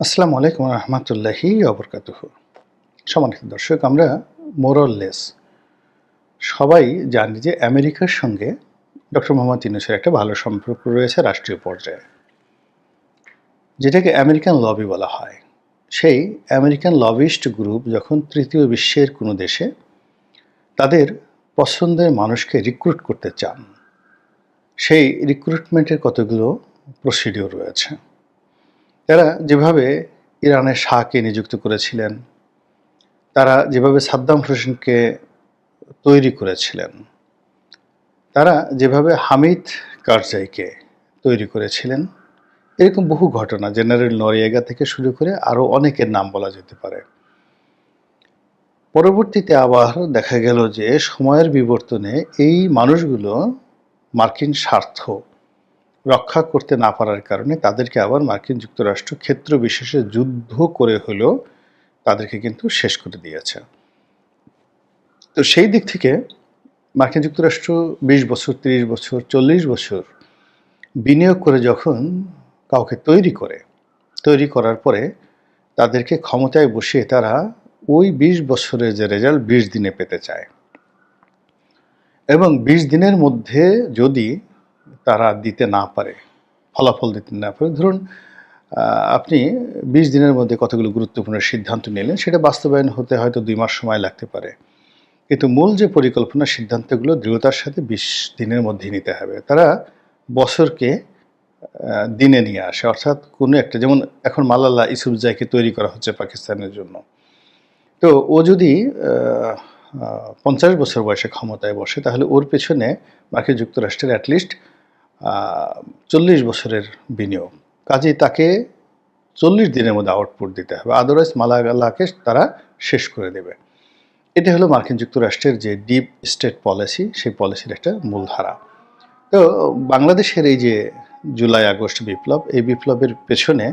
আসসালামু আলাইকুম রহমতুল্লাহি অবরকাতুহ সম্মানিত দর্শক, আমরা মোরললেস সবাই জানি যে আমেরিকার সঙ্গে ডক্টর মোহাম্মদ ইউনুসের একটা ভালো সম্পর্ক রয়েছে রাষ্ট্রীয় পর্যায়ে। যেটাকে আমেরিকান লবি বলা হয়। সেই আমেরিকান লবিস্ট গ্রুপ যখন তৃতীয় বিশ্বের কোনো দেশে তাদের পছন্দের মানুষকে রিক্রুট করতে চান, সেই রিক্রুটমেন্টের কতগুলো প্রসিডিওর রয়েছে। তারা যেভাবে ইরানের শাহকে নিযুক্ত করেছিলেন, তারা যেভাবে সাদ্দাম হোসেনকে তৈরি করেছিলেন, তারা যেভাবে হামিদ কারজাইকে তৈরি করেছিলেন, এরকম বহু ঘটনা জেনারেল নরিয়েগা থেকে শুরু করে আরও অনেকের নাম বলা যেতে পারে। পরবর্তীতে আবার দেখা গেল যে সময়ের বিবর্তনে এই মানুষগুলো মার্কিন স্বার্থ রক্ষা করতে না পারার কারণে তাদেরকে আবার মার্কিন যুক্তরাষ্ট্র ক্ষেত্র বিশেষে যুদ্ধ করে হলেও তাদেরকে কিন্তু শেষ করে দিয়েছে। তো সেই দিক থেকে মার্কিন যুক্তরাষ্ট্র বিশ বছর, তিরিশ বছর, চল্লিশ বছর বিনিয়োগ করে যখন কাউকে তৈরি করে, তৈরি করার পরে তাদেরকে ক্ষমতায় বসিয়ে তারা ওই বিশ বছরের যে রেজাল্ট বিশ দিনে পেতে চায়। এবং বিশ দিনের মধ্যে যদি তারা দিতে না পারে, ফলাফল দিতে না পারে। ধরুন আপনি বিশ দিনের মধ্যে কতগুলো গুরুত্বপূর্ণ সিদ্ধান্ত নিলেন, সেটা বাস্তবায়ন হতে হয়তো দুই মাস সময় লাগতে পারে। কিন্তু মূল যে পরিকল্পনা, সিদ্ধান্তগুলো দৃঢ়তার সাথে বিশ দিনের মধ্যে নিতে হবে। তারা বছরকে দিনে নিয়ে আসে। অর্থাৎ কোনো একটা, যেমন এখন মালালা ইসুফজাইকে তৈরি করা হচ্ছে পাকিস্তানের জন্য। তো ও যদি পঞ্চাশ বছর বয়সে ক্ষমতায় বসে, তাহলে ওর পেছনে মার্কিন যুক্তরাষ্ট্রের অ্যাটলিস্ট চল্লিশ বছরের বিনিয়োগ। কাজেই তাকে চল্লিশ দিনের মধ্যে আউটপুট দিতে হবে। আদারওয়াইজ মালাগালাকে তারা শেষ করে দেবে। এটা হলো মার্কিন যুক্তরাষ্ট্রের যে ডিপ স্টেট পলিসি সেই পলিসির একটা মূলধারা। তো বাংলাদেশের এই যে জুলাই, আগস্ট বিপ্লব, এই বিপ্লবের পেছনে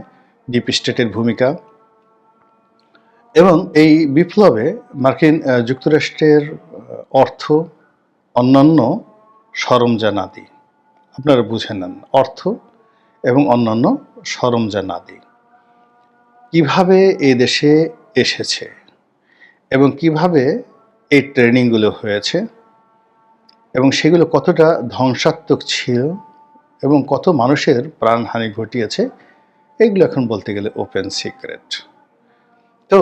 ডিপ স্টেটের ভূমিকা এবং এই বিপ্লবে মার্কিন যুক্তরাষ্ট্রের অর্থ অন্যান্য সরঞ্জানাদি আপনারা বুঝে নেন অর্থ এবং অন্যান্য সরঞ্জানাদি কীভাবে এ দেশে এসেছে এবং কীভাবে এই ট্রেনিংগুলো হয়েছে এবং সেগুলো কতটা ধ্বংসাত্মক ছিল এবং কত মানুষের প্রাণহানি ঘটিয়েছে, এগুলো এখন বলতে গেলে ওপেন সিক্রেট তো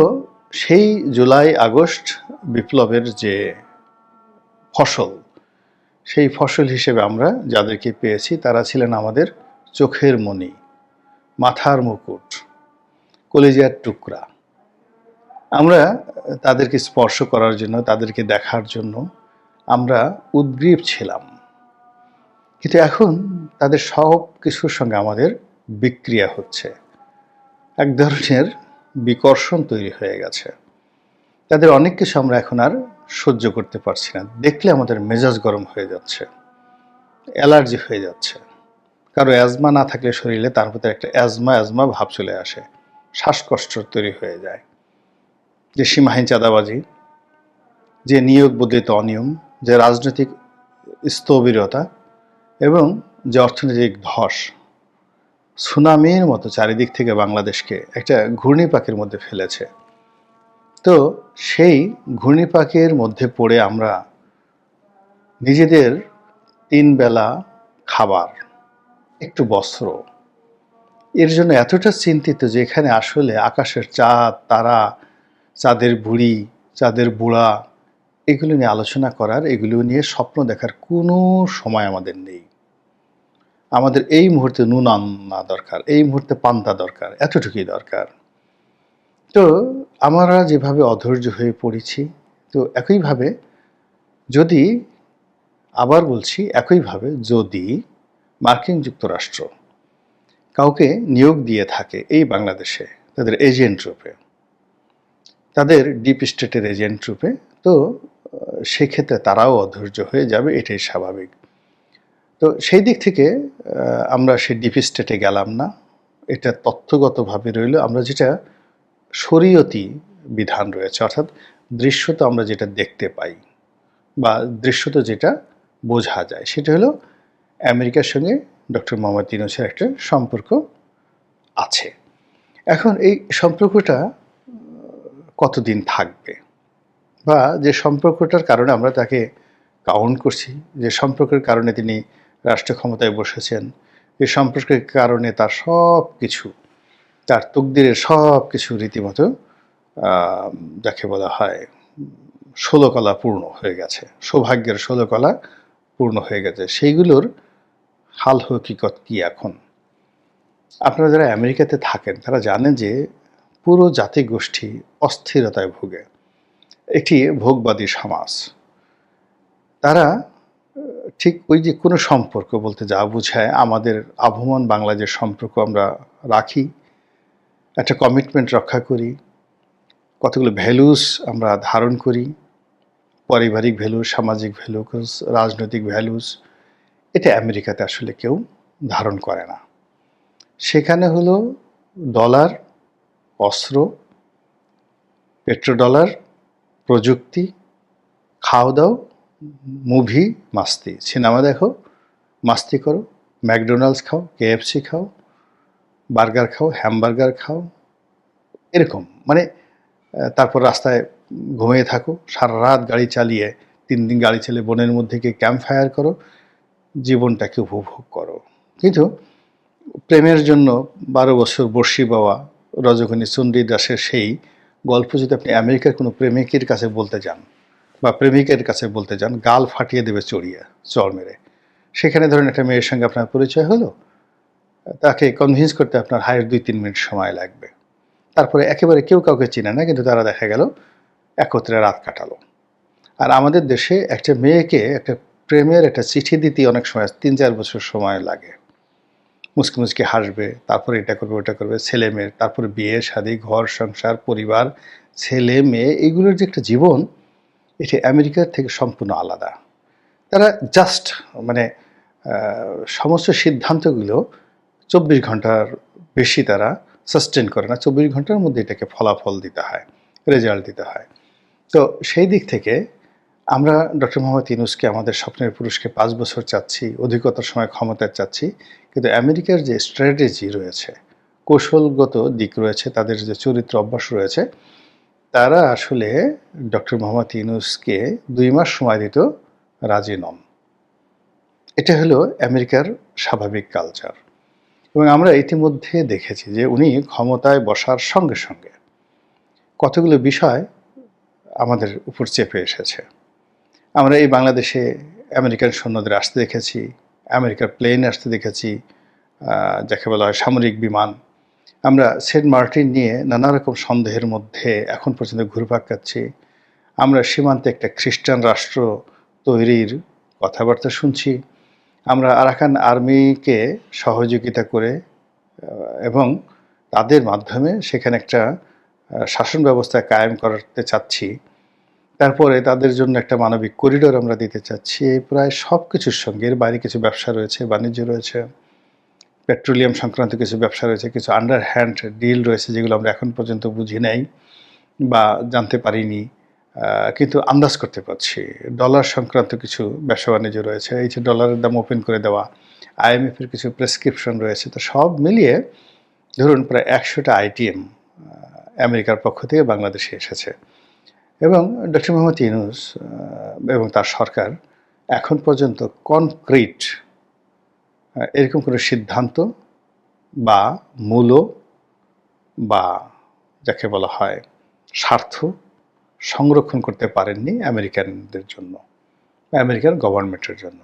সেই জুলাই আগস্ট বিপ্লবের যে ফসল সেই ফসল হিসেবে আমরা যাদেরকে পেয়েছি, তারা ছিলেন আমাদের চোখের মণি মাথার মুকুট কলেজিয়ার টুকরা। আমরা তাদেরকে স্পর্শ করার জন্য, তাদেরকে দেখার জন্য আমরা উদ্গ্রীব ছিলাম। কিন্তু এখন তাদের সব কিছুর সঙ্গে আমাদের বিক্রিয়া হচ্ছে। এক ধরনের বিকর্ষণ তৈরি হয়ে গেছে। তাদের অনেক কিছু আমরা এখন আর সহ্য করতে পারছি না। দেখলে আমাদের মেজাজ গরম হয়ে যাচ্ছে, অ্যালার্জি হয়ে যাচ্ছে। কারও অ্যাজমা না থাকলে শরীরে তার প্রতি একটা অ্যাজমা অ্যাজমা ভাব চলে আসে, শ্বাসকষ্ট তৈরি হয়ে যায়। যে সীমাহীন চাঁদাবাজি, যে নিয়োগ বদলিত অনিয়ম, যে রাজনৈতিক স্থবিরতা এবং যে অর্থনৈতিক ধস, সুনামির মতো চারিদিক থেকে বাংলাদেশকে একটা ঘূর্ণিপাকের মধ্যে ফেলেছে। তো সেই ঘূর্ণিপাকের মধ্যে পড়ে আমরা নিজেদের তিন বেলা খাবার, একটু বস্ত্র। এর জন্য এতটা চিন্তিত যে এখানে আসলে আকাশের চাঁদ, তারা, চাঁদের বুড়ি, চাঁদের বুড়া, এগুলো নিয়ে আলোচনা করার, এগুলো নিয়ে স্বপ্ন দেখার কোনো সময় আমাদের নেই। আমাদের এই মুহূর্তে নুন আনা দরকার, এই মুহূর্তে পান্তা দরকার, এতটুকুই দরকার। তো আমরা যেভাবে অধৈর্য হয়ে পড়েছি, তো একইভাবে যদি, আবার বলছি একইভাবে যদি মার্কিন যুক্তরাষ্ট্র কাউকে নিয়োগ দিয়ে থাকে এই বাংলাদেশে, তাদের এজেন্ট রূপে, তাদের ডিপ স্টেটের এজেন্ট রূপে, তো সেক্ষেত্রে তারাও অধৈর্য হয়ে যাবে, এটাই স্বাভাবিক। তো সেই দিক থেকে আমরা সেই ডিপ স্টেটে গেলাম না। এটা তথ্যগতভাবে রইল, আমরা যেটা শরীয়তি বিধান রয়েছে, অর্থাৎ দৃশ্যত আমরা যেটা দেখতে পাই বা দৃশ্যত যেটা বোঝা যায়। সেটা হলো আমেরিকার সঙ্গে ডক্টর মোহাম্মদ ইউনুসের একটা সম্পর্ক আছে। এখন এই সম্পর্কটা কতদিন থাকবে? বা যে সম্পর্কটার কারণে আমরা তাকে কাউন্ট করছি, যে সম্পর্কের কারণে তিনি রাষ্ট্র ক্ষমতায় বসেছেন, যে সম্পর্কের কারণে তার সব কিছু তার তকদিরের সব কিছু রীতিমতো যাকে বলা হয় ষোলকলা পূর্ণ হয়ে গেছে, সৌভাগ্যের ষোলকলা পূর্ণ হয়ে গেছে। সেইগুলোর হাল হকিকত কি এখন? আপনারা যারা আমেরিকাতে থাকেন, তারা জানেন যে পুরো জাতি গোষ্ঠী অস্থিরতায় ভোগে। একটি ভোগবাদী সমাজ। তারা, ঠিক ওই যে কোনো সম্পর্ক বলতে যা বোঝায়, আমাদের আবহমান বাংলাদেশ সম্পর্ক আমরা রাখি। একটা কমিটমেন্ট রক্ষা করি। কতগুলো ভ্যালুস আমরা ধারণ করি। পারিবারিক ভ্যালুস সামাজিক ভ্যালুস রাজনৈতিক ভ্যালুস এটা আমেরিকাতে আসলে কেউ ধারণ করে না। সেখানে হলো ডলার অস্ত্র পেট্রোডলার প্রযুক্তি খাওয়া দাও মুভি মাস্তি। সিনেমা দেখো, মাস্তি করো, ম্যাকডোনাল্ডস খাও কেএফসি খাও বার্গার খাও, হ্যামবার্গার খাও, এরকম। মানে তারপর রাস্তায় ঘুমিয়ে থাকো সারা রাত গাড়ি চালিয়ে, তিন দিন গাড়ি চালিয়ে বনের মধ্যে গিয়ে ক্যাম্প ফায়ার করো, জীবনটাকে উপভোগ করো। কিন্তু প্রেমের জন্য বারো বছর বর্ষি বাবা রজনী চন্ডী দাসের সেই গল্প যদি আপনি আমেরিকার কোনো প্রেমিকের কাছে বলতে যান, বা প্রেমিকের কাছে বলতে যান, গাল ফাটিয়ে দেবে চড়িয়ে, চড় মেরে। সেখানে ধরেন একটা মেয়ের সঙ্গে আপনার পরিচয় হলো তাকে কনভিন্স করতে আপনার হায়ের দুই, তিন মিনিট সময় লাগবে। তারপরে একেবারে কেউ কাউকে চিনে না, কিন্তু তারা দেখা গেল একত্রে রাত কাটালো। আর আমাদের দেশে একটা মেয়েকে একটা প্রেমের একটা চিঠি দিতে অনেক সময় তিন, চার বছর সময় লাগে। মুসকে মুসকে হাসবে, তারপরে এটা করবে, ওটা করবে, ছেলে মেয়ে, তারপরে বিয়ে, শাদী, ঘর, সংসার, পরিবার, ছেলে, মেয়ে, এইগুলোর যে একটা জীবন, এটি আমেরিকার থেকে সম্পূর্ণ আলাদা। তারা জাস্ট মানে সমস্ত সিদ্ধান্তগুলো চব্বিশ ঘণ্টার বেশি তারা সাস্টেন করে না। চব্বিশ ঘণ্টার মধ্যে এটাকে ফলাফল দিতে হয় রেজাল্ট দিতে হয়। তো সেই দিক থেকে আমরা ডক্টর মোহাম্মদ ইনুসকে আমাদের স্বপ্নের পুরুষকে পাঁচ বছর চাচ্ছি, অধিকতার সময় ক্ষমতায় চাচ্ছি, কিন্তু আমেরিকার যে স্ট্র্যাটেজি রয়েছে, কৌশলগত দিক রয়েছে, তাদের যে চরিত্র অভ্যাস রয়েছে, তারা আসলে ডক্টর মোহাম্মদ ইনুসকে দুই মাস সময় দিত রাজি নন। এটা হলো আমেরিকার স্বাভাবিক কালচার এবং আমরা ইতিমধ্যে দেখেছি যে উনি ক্ষমতায় বসার সঙ্গে সঙ্গে কতগুলো বিষয় আমাদের উপর চেপে এসেছে। আমরা এই বাংলাদেশে আমেরিকান সৈন্যদের আসতে দেখেছি, আমেরিকার প্লেন আসতে দেখেছি যাকে বলা হয় সামরিক বিমান। আমরা সেন্ট মার্টিন নিয়ে নানা রকম সন্দেহের মধ্যে এখন পর্যন্ত ঘুরপাক খাচ্ছি। আমরা সীমান্তে একটা খ্রিস্টান রাষ্ট্র তৈরির কথাবার্তা শুনছি। আমরা আরাকান আর্মিকে সহযোগিতা করে এবং তাদের মাধ্যমে সেখানে একটা শাসন ব্যবস্থা কায়েম করতে চাচ্ছি। তারপরে তাদের জন্য একটা মানবিক করিডোর আমরা দিতে চাচ্ছি। এই প্রায় সব কিছুর সঙ্গে এর বাইরে কিছু ব্যবসা রয়েছে, বাণিজ্য রয়েছে, পেট্রোলিয়াম সংক্রান্ত কিছু ব্যবসা রয়েছে, কিছু আন্ডার হ্যান্ড ডিল রয়েছে যেগুলো আমরা এখন পর্যন্ত বুঝি নাই বা জানতে পারিনি। কিন্তু আন্দাজ করতে পারছি। ডলার সংক্রান্ত কিছু ব্যবসা বাণিজ্য রয়েছে। এই যে ডলারের দাম ওপেন করে দেওয়া আইএমএফের কিছু প্রেসক্রিপশন রয়েছে, তো সব মিলিয়ে ধরুন প্রায় একশোটা আইটিএম আমেরিকার পক্ষ থেকে বাংলাদেশে এসেছে। এবং ডক্টর মোহাম্মদ ইউনুস এবং তার সরকার এখন পর্যন্ত কনক্রিট এরকম কোনো সিদ্ধান্ত বা মূল বা যাকে বলা হয় স্বার্থ সংরক্ষণ করতে পারেননি আমেরিকানদের জন্য, আমেরিকান গভর্নমেন্টের জন্য।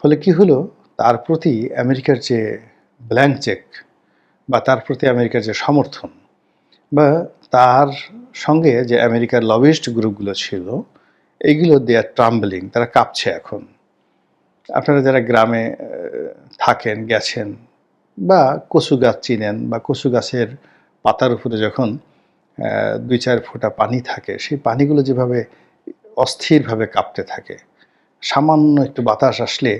ফলে কি হলো? তার প্রতি আমেরিকার যে ব্ল্যাঙ্ক চেক বা তার প্রতি আমেরিকার যে সমর্থন বা তার সঙ্গে যে আমেরিকার লবিস্ট গ্রুপগুলো ছিল এইগুলো দে আর ট্রাম্বলিং, তারা কাঁপছে এখন। আপনারা যারা গ্রামে থাকেন, গেছেন বা কচু গাছ চিনেন বা কচু গাছের পাতার উপরে যখন দুই চার ফোঁটা পানি থাকে, সেই পানিগুলো যেভাবে অস্থিরভাবে কাঁপতে থাকে, সামান্য একটু বাতাস আসলে